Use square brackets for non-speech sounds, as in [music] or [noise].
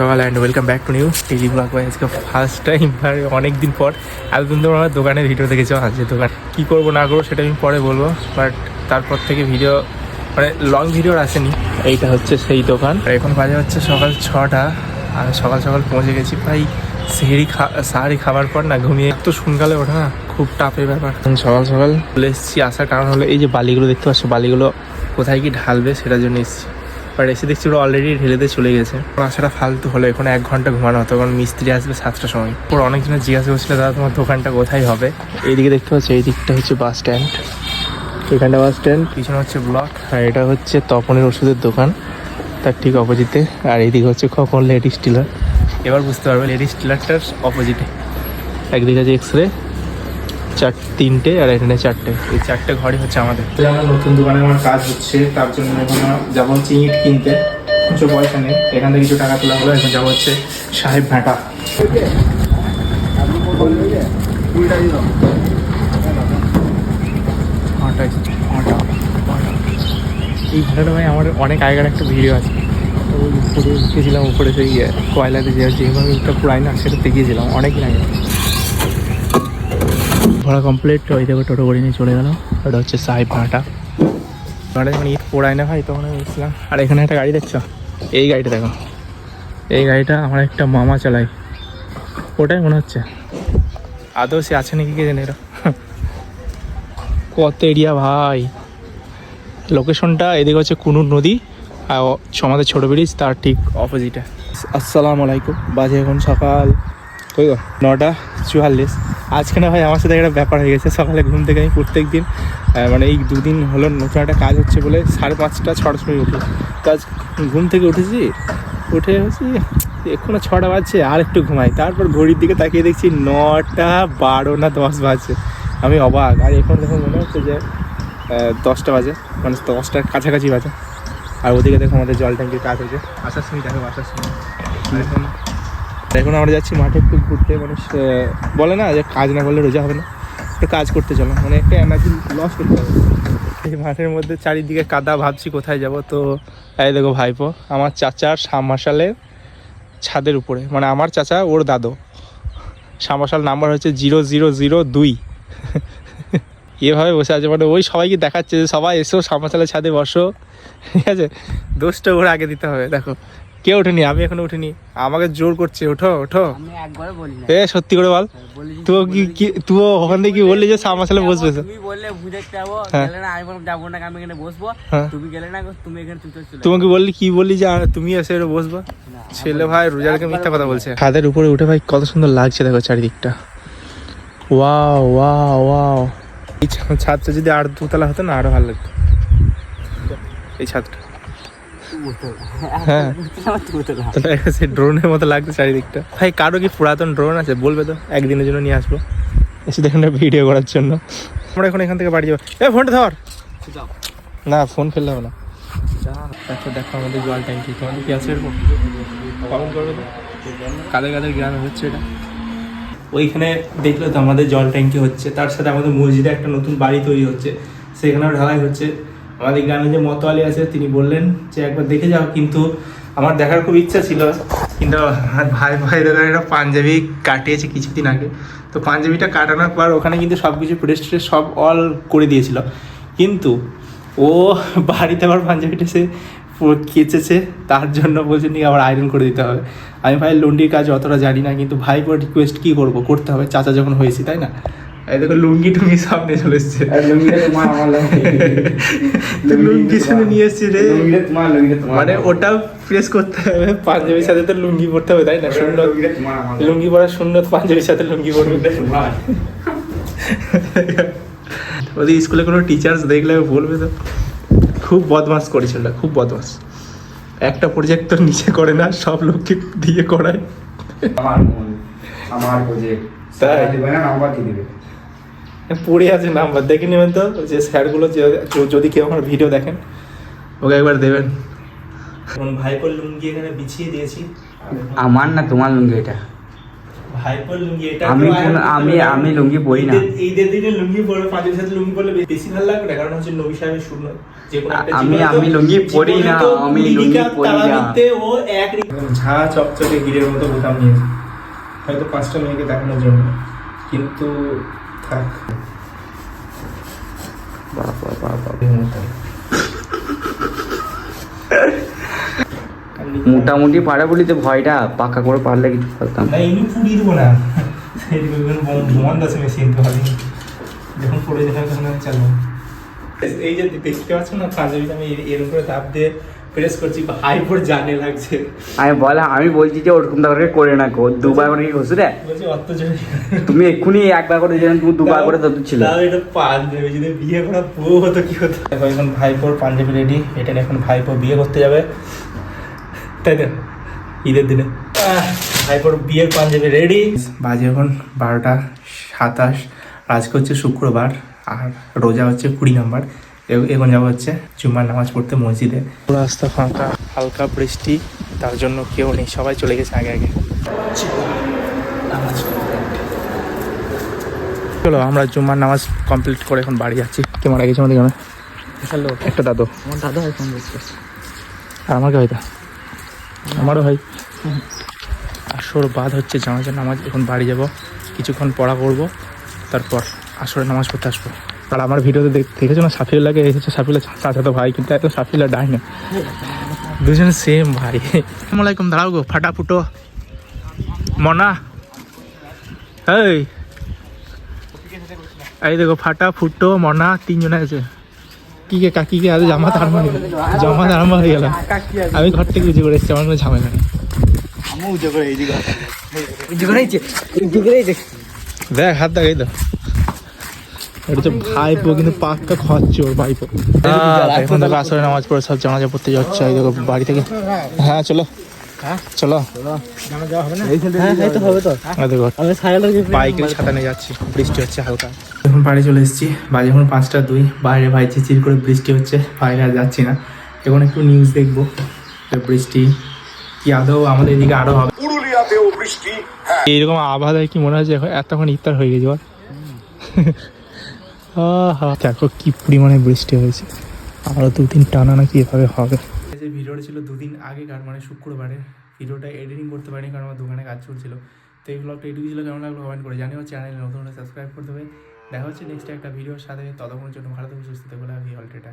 সকাল and welcome back to new TV blog by আজকে first time অনেক দিন পর। এতদিন তো আমার দোকানে ভিডিও দেখেছ। আজকে দোকান কী করব, না করব, সেটা আমি পরে বলব। বাট তারপর থেকে ভিডিও মানে লং ভিডিও আসেনি। এইটা হচ্ছে সেই দোকান। আর এখন বাজে হচ্ছে সকাল ছটা। আর সকাল সকাল পৌঁছে গেছি প্রায় সেহেরি খা, সাহারি খাবার পর না, ঘুমিয়ে এত শুনকালে ওঠা না, খুব টাফের ব্যাপার। সকাল সকাল চলে এসেছি। আসার কারণ হলো এই যে বালিগুলো দেখতে পাচ্ছ, বালিগুলো কোথায় কি ঢালবে সেটার জন্য এসেছি। বাট এসে দেখছি ওরা অলরেডি ঢেলেতে চলে গেছে। আসাটা ফালতু হলো এখন এক ঘণ্টা ঘুমানো হতো কারণ মিস্ত্রি আসবে সাতটার সময়। ওর অনেকজনের জিজ্ঞাসা করছিল দাদা তোমার দোকানটা কোথায় হবে? এইদিকে দেখতে পাচ্ছি এই দিকটা হচ্ছে বাস স্ট্যান্ড এখানটা বাস স্ট্যান্ড পিছনে হচ্ছে ব্লক আর এটা হচ্ছে তপনের ওষুধের দোকান তার ঠিক অপোজিটে। আর এইদিকে হচ্ছে খোকন লেডিস টিলার এবার বুঝতে পারবে লেডিস টিলারটার অপোজিটে একদিকে আছে এক্স রে চার তিনটে আর এখানে চারটে। এই চারটে ঘরই হচ্ছে আমাদের। আমার নতুন দোকানে আমার কাজ হচ্ছে তার জন্য এখন যাব হচ্ছে ইট কিনতে। কিছু পয়সা নেই এখান থেকে কিছু টাকা তোলা হলো এখন যাব হচ্ছে সাহেব ভাটা। এই ভাটাটা ভাই আমার অনেক আগেকার একটা ভিডিও আছে। তো ওই উপরে উঠেছিলাম উপরে সেই কয়লাতে যে যেভাবে ওটা পুরাই না সেটা দেখিয়েছিলাম অনেকদিন আগে। ভাড়া কমপ্লিট ওই দেখো টোটো করে নিয়ে চলে গেল। ওটা হচ্ছে সাহেব ভাটা। ভাড়া যখন ঈদ পোড়ায় না ভাই, তখন এসেছিলাম আর, এখানে একটা গাড়ি দেখছ? এই গাড়িটা দেখো। এই গাড়িটা আমার একটা মামা চালায়। ওটাই মনে হচ্ছে। আদৌ সে আছে নাকি কে জানে এরা? কত এরিয়া ভাই। লোকেশনটা এদিকে হচ্ছে কুনুর নদী আর আমাদের ছোটো ব্রিজ, তার ঠিক অপোজিটে আসসালামু আলাইকুম। বাজে এখন সকাল। নটা। চুয়াল্লিশ। আজকে না ভাই আমার সাথে একটা ব্যাপার হয়ে গেছে। সকালে ঘুম থেকে আমি প্রত্যেক দিন মানে এই দুদিন হলো নতুন একটা কাজ হচ্ছে বলে সাড়ে পাঁচটা, ছটার সময় উঠি। কাজ ঘুম থেকে উঠেছি, উঠে হচ্ছে এখনও ছটা বাজছে, আর একটু ঘুমাই। তারপর ঘড়ির দিকে তাকিয়ে দেখছি নটা বারো না দশ বাজছে। আমি অবাক। আর এখন দেখো মনে হচ্ছে যে দশটা বাজে মানে দশটার কাছাকাছি বাজে। আর ওদিকে দেখো আমাদের জল ট্যাঙ্কির কাজ হয়েছে আসার সময় দেখো, আসার সময়। এখন আমরা যাচ্ছি মাঠে একটু ঘুরতে, মানুষ বলে না যে কাজ না করলে রোজা হবে না। একটু কাজ করতে চলো মানে একটা এনার্জি লস করতে হবে। এই মাঠের মধ্যে চারিদিকে কাদা, ভাবছি কোথায় যাব। তো, এই দেখো ভাইপো, আমার চাচার সামাশালের ছাদের উপরে মানে আমার চাচা, ওর দাদু। সামাশাল নাম্বার হচ্ছে জিরো জিরো জিরো দুই। এভাবে বসে আছে মানে ওই সবাইকে দেখাচ্ছে যে সবাই এসো সামাশালের ছাদে বসো। ঠিক আছে? দোষটা ওর আগে দিতে হবে, দেখো। কে ওঠেনি? আমি এখনও উঠিনি। আমাকে জোর করছে ওঠো ওঠো। আমি একবারও বলি না এ সত্যি করে বল। বলি তুই কি কি তুই ওখান থেকে কি বললি যে সামাশালে বসবে? তো? তুমি বললে বুঝে যাব হ্যাঁ। গেলে না আমি বললাম যাব না আমি এখানে বসবো। হ্যাঁ। তুমি গেলে না তুমি এখানে চলে তোমাকে বললি কি বললি যে তুমি এসে এটা বসবা? ছেলে ভাই রোজারকে মিথ্যা কথা বলছে। ছাদের উপরে উঠে ভাই কত সুন্দর লাগছে দেখো চারিদিকটা। Wow wow wow. এই ছাদটা যদি আর দুতলা হতো না আরও ভালো লাগতো। এই ছাদটা। হ্যাঁ। সে ড্রোনের মতো লাগছে চারিদিকটা। ভাই কারও কি পুরাতন ড্রোন আছে? বলবে তো একদিনের জন্য নিয়ে আসব। এসে দেখুন ভিডিও করার জন্য। আমরা এখন এখান থেকে বাড়ি যাব। এ ফোনটা ধর। না ফোন ফেললে হবে না। দেখো দেখো আমাদের জল ট্যাঙ্কি। তোমাদের কি আছে এরকম? কমেন্ট করবে তো? কাদের কাদের গ্রামে হচ্ছে এটা? ওইখানে দেখলে তো আমাদের জল ট্যাঙ্কি হচ্ছে। তার সাথে আমাদের মসজিদে একটা নতুন বাড়ি তৈরি হচ্ছে। সেখানেও ঢালাই হচ্ছে। আমাদের গ্রামে যে মতোয়ালি আছে, তিনি বললেন যে একবার দেখে যাও, কিন্তু আমার দেখার খুব ইচ্ছা ছিল, কিন্তু ভাই ভাই দাদা একটা পাঞ্জাবি কাটিয়েছে কিছুদিন আগে। তো পাঞ্জাবিটা কাটানোর পর ওখানে কিন্তু সব কিছু প্রেস্টে সব অল করে দিয়েছিল। কিন্তু ও বাড়িতে আবার পাঞ্জাবিটা সে কেচেছে, তার জন্য বলছে নাকি আবার আয়রন করে দিতে হবে। আমি ভাই লুঙ্গির কাজ অতটা জানি না, কিন্তু ভাই রিকোয়েস্ট কী করব? করতে হবে। চাচা যখন হয়েছি, তাই না? এই দেখো লুঙ্গি টুঙ্গি সব নিয়ে চলে এসছে। লুঙ্গি শুনে [laughs] নিয়ে এসছি রে? মানে ওটা প্রেস করতে হবে পাঞ্জাবির সাথে তো লুঙ্গি পরতে হবে তাই না? সুন্দর। লুঙ্গি। পরা সুন্দর পাঞ্জাবির সাথে লুঙ্গি পরবে ওদের স্কুলে কোনো টিচার্স দেখলে বলবে তো। খুব বদমাস করেছিল খুব বদমাস। একটা প্রজেক্ট তো নিচে করে না সব লোককে দিয়ে করায়। আমার আমার প্রজেক্ট তাই? দেবে না নাম্বার দিয়ে দেবে। পড়ে আছে নাম্বার দেখে নেবেন তো যে স্যারগুলো যে- যদি কেউ আমার ভিডিও দেখেন। ওকে একবার দেবেন। এখন ভাইপোর লুঙ্গি এখানে বিছিয়ে দিয়েছি। আমার না তোমার লুঙ্গি এটা? ভাইপোর লুঙ্গি এটা আমি আমি- আমি লুঙ্গি পরি না। ঈদের- দিনে লুঙ্গি পরলে পাঁচের সাথে লুঙ্গি পরলে বেশি ভালো লাগবে না? কারণ হচ্ছে নবী সাহেবের শূন্য যে আমি- আমি লুঙ্গি পরি না, আমি লুঙ্গি পরি না। তারাবিতে ও এক ঝা চকচকে গিরের মতো বোতাম নিয়েছে হয়তো পাঁচটা মেয়েকে দেখানোর জন্য। কিন্তু বাবা বাবা। মোটামুটি পারে বলিতে ভয়টা, পাকা করে পারলে কিছু করতাম না। এমনি পুড়িয়ে দেবো না। বোমান দাসে মেশিন তো হবে যখন পড়ে যাবে তখন চালবো এই যে দেখতে পাচ্ছ না পাঞ্জাবিটা আমি এরকম করে দাব দিয়ে প্রেস করছি হাই পর জানে লাগছে। আমি বলে আমি বলছি যে ওরকম করে করে না কো দুবার করে কি করছ রে? বলছি অত জোরে তুমি এক্ষুনি একবার করে যেন তুমি দুবার করে তো ছিল এটা পাঞ্জাবি যদি বিয়ে করা বউ হতো কি হতো? এখন ভাইপোর পাঞ্জাবি রেডি এটা নিয়ে এখন ভাইপো বিয়ে করতে যাবে। তাই তো? ঈদের দিনে। ভাইপোর বিয়ের পাঞ্জাবি রেডি বাজে এখন বারোটা সাতাশ। আজকে হচ্ছে শুক্রবার আর রোজা হচ্ছে কুড়ি নাম্বার। এখন যাওয়া হচ্ছে জুম্মার নামাজ পড়তে মসজিদে। রাস্তা ফাঁকা হালকা বৃষ্টি তার জন্য কেউ নেই সবাই চলে গেছে আগে আগে। চলো আমরা জুম্মার নামাজ কমপ্লিট করে এখন বাড়ি যাচ্ছি। কে মারা গেছে আমাদের গ্রামে হ্যালো একটা দাদু। আমার দাদা হয় ফোন করছে আর আমাকে হয়তো আমারও হয়। আসর বাদ হচ্ছে জানাজার নামাজ এখন বাড়ি যাব। কিছুক্ষণ পড়া করব তারপর আসরে নামাজ পড়তে আসব। আর আমার ভিডিওতে দেখ- দেখেছ না? সাফিউল্লাহকে এসেছে সাফিউল্লাহ চাচাতো ভাই কিন্তু এত সাফিউল্লাহ ডাই না। দুজন সেম ভাই। আসসালামু আলাইকুম দাঁড়াও গো ফাটা ফুটো মনা। এই। এই দেখো ফাটা ফুটো মনা তিনজন আছে কি কে কাকি কে আজ জামাত আরম্ভ হয়ে গেল। জামাত আরম্ভ হয়ে গেল। আমি ঘর থেকে উজু করে এসেছি আমার কোনো ঝামেলা নেই। দেখ হাত দেখ এই তো এটা হচ্ছে ভাইপো কিন্তু পাক্কা খরচ ওর ভাইপো এখন দেখো আসলে নামাজ পড়ে সব জানাজা পড়তে যাচ্ছে এই দেখো বাড়ি থেকে। হ্যাঁ চলো। চলো। হ্যাঁ তো হবে তো। আমি সাইকেলের বাইকের ছাতা নিয়ে যাচ্ছি বৃষ্টি হচ্ছে হালকা। এখন বাড়ি চলে এসেছি। বাজে এখন পাঁচটা দুই বাইরে ভাই চিচির করে বৃষ্টি হচ্ছে বাইরে আর যাচ্ছি না। এখন একটু নিউজ দেখব বৃষ্টি কি আদৌ আমাদের এদিকে আরও হবে। এইরকম আবহাওয়ায় কি মনে হচ্ছে এখন এতক্ষণ ইফতার হয়ে গেছে দেখো কি পরিমাণে বৃষ্টি হয়েছে। আরও দুদিন টানা নাকি এভাবে হবে। যে ভিডিওটা ছিল দুদিন আগেকার মানে শুক্রবারে। ভিডিওটা এডিটিং করতে পারিনি, কারণ আমার দোকানে কাজ চলছিল। তো এই ব্লগটা এটুকু ছিল, কেমন লাগল কমেন্ট করে জানিও। চ্যানেলে নতুন সাবস্ক্রাইব করতে হবে দেখা হচ্ছে নেক্সট একটা ভিডিওর সাথে ততক্ষণের জন্য ভালো থেকে, সুস্থ থাকবে লাভ ইউ অল টাটা।